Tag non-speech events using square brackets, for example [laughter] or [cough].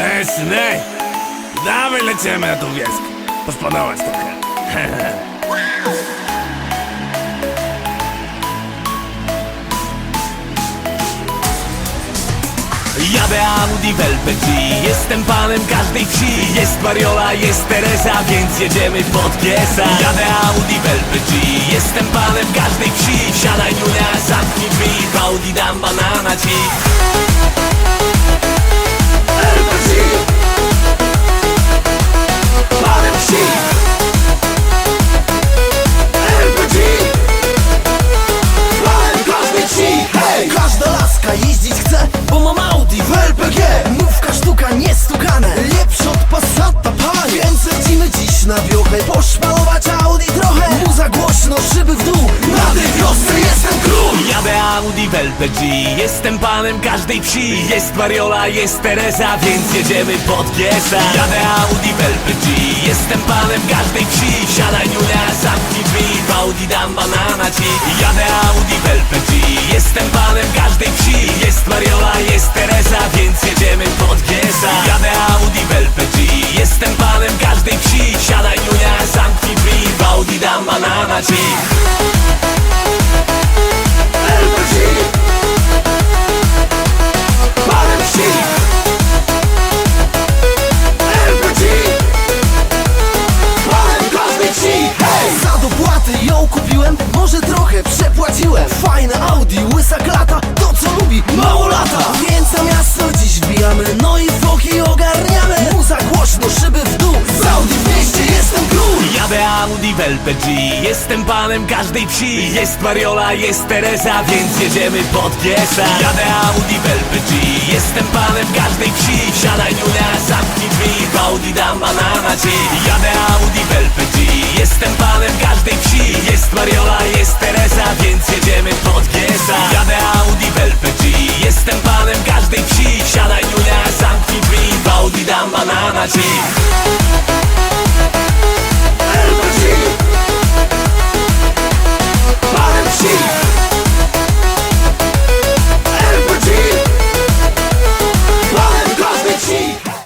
Ej, synek! Dawaj lecimy na tą wioskę. Pospadałaś trochę. [laughs] Jadę Audi w LPG Jestem panem każdej wsi. Jest Mariola, jest Teresa Więc jedziemy pod piesa Jadę Audi w LPG Jestem panem każdej wsi. Wsiadaj Julia, zamknij drzwi. W Audi dam banana ci wiochę, poszmalować Audi trochę. Muza głośno, szyby w dół, na tej wiosce jestem król. Jadę Audi w LPG Jestem panem każdej wsi. Jest Mariola, jest Teresa Więc jedziemy pod piesa Jadę Audi w LPG Jestem panem każdej wsi. Wsiadaj Julia, zamknij drzwi. W Audi dam banana ci LPG Panem wsi LPG każdej wsi Hej! Za dopłaty ją kupiłem, może trochę przepłaciłem Fajne Audi, łysa klata, to co lubi, mało lata Audi w LPG Jestem panem każdej wsi. Jest Mariola, jest Teresa, więc jedziemy pod Giesa. Jadę Audi w LPG Jestem panem każdej wsi. Wsiadaj Julia, zamknij drzwi. Audi dam banana ci. Jadę Audi w LPG Jestem panem każdej wsi. Jest Mariola, jest Teresa, więc jedziemy pod Giesa. Jadę Audi w LPG Jestem panem każdej wsi. Wsiadaj Julia, zamknij drzwi. Audi dam banana ci.